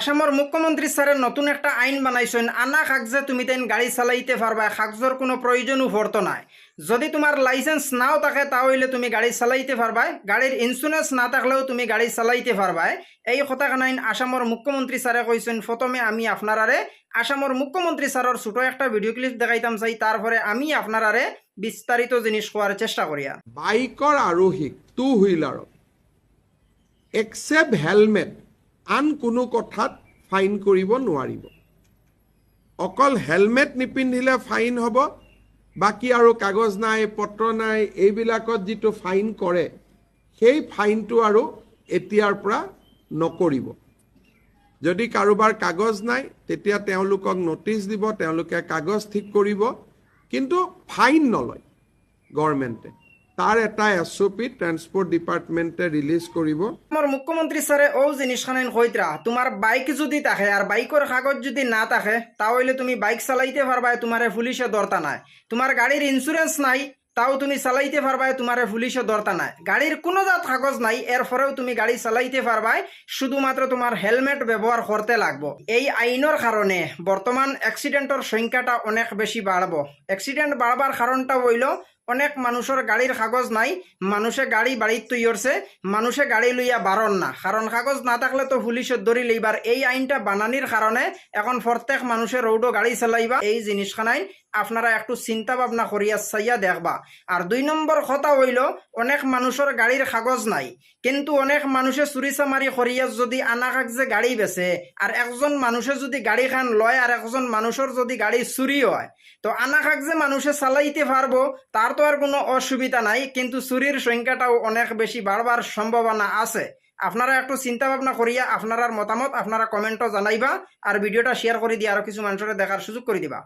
আসামের মুখ্যমন্ত্রী স্যারের নতুন একটা আইন বানাইছেন। আনা কাগজে তুমি তেন গাড়ি চালাইতে পারবা কাগজের কোনো প্রয়োজনও পড়তো নাই। যদি তোমার লাইসেন্স নাও থাকে, তাহলে তুমি গাড়ি চালাইতে পারবা গাড়ির ইন্স্যুরেন্স না থাকলেও তুমি গাড়ি চালাইতে পারবা এই কথাখানাইন আসামের মুখ্যমন্ত্রী স্যারে কইছেন প্রথমে আমি আপনারারে আসামের মুখ্যমন্ত্রী স্যারের ছোট একটা ভিডিও ক্লিপ দেখাইতাম চাই তারপরে আমি আপনারারে বিস্তারিত জিনিস কোয়ার চেষ্টা করি আর বাইকৰ আৰোহীক টু হুইলাৰত একচেপ্ট হেলমেট আন কোনো কথাত ফাইন কৰিব নোৱাৰিব। অকল হেলমেট নিপিন্ধিলে ফাইন হ'ব বাকী আৰু কাগজ নাই পত্ৰ নাই এইবিলাকত যিটো ফাইন কৰে সেই ফাইনটো আৰু এতিয়াৰ পৰা নকৰিব। যদি কাৰোবাৰ কাগজ নাই তেতিয়া তেওঁলোকক নটিচ দিব তেওঁলোকে কাগজ ঠিক কৰিব কিন্তু ফাইন নলয় গভৰ্ণমেণ্টে। তাৰ এটা এছ অ' পি ট্ৰেন্সপৰ্ট ডিপাৰ্টমেণ্টে ৰিলিজ কৰিব। আমার মুখ্যমন্ত্রী স্যারে ও জিনিসখানেন কইতরা তোমার বাইক যদি থাকে আর বাইকের কাগজ যদি না থাকে তাহলে তুমি বাইক চালাইতে পারবা তোমারে পুলিশে দরতা নাই। তোমার গাড়ির ইন্স্যুরেন্স নাই, তাও তুমি চালাইতে পারবা তোমারে পুলিশে দরতা নাই। গাড়ির কোনো জাত কাগজ নাই এর পরেও তুমি গাড়ি চালাইতে পারবা শুধুমাত্র তোমার হেলমেট ব্যবহার করতে লাগবো। এই আইনের কারণে বর্তমান অ্যাক্সিডেন্টের সংখ্যাটা অনেক বেশি বাড়বো অ্যাক্সিডেন্ট বাড়বার কারণটা হইল অনেক মানুষের গাড়ির কাগজ নাই, মানুষে গাড়ি বাড়িত তৈরছে মানুষে গাড়ি লইয়া বারণ না। কারণ কাগজ না থাকলে তো পুলিশে ধরি লইবার এই আইনটা বানানির কারণে এখন প্রত্যেক মানুষের রৌডো গাড়ি চালাইবা। এই জিনিসখানাই আপনারা একটু চিন্তা ভাবনা করিয়া চাইয়া দেখবা। আর দুই নম্বর কথা হইল, অনেক মানুষের গাড়ির কাগজ নাই। কিন্তু অনেক মানুষে চুরি চামারি করিয়া যদি আনা কাগজে গাড়ি বেচে আর একজন মানুষে যদি গাড়ি খান লয় আর একজন মানুষের যদি গাড়ি চুরি হয়, তো আনা কাগজে মানুষে চালাইতে পারব তার তো আর কোনো অসুবিধা নাই। কিন্তু চুরির সংখ্যাটাও অনেক বেশি বাড়বার সম্ভাবনা আছে। আপনারা একটু চিন্তা ভাবনা করিয়া আপনার মতামত আপনারা কমেন্টও জানাইবা, আর ভিডিওটা শেয়ার করে দিয়ে আরও কিছু মানুষের দেখার সুযোগ করে দিবা।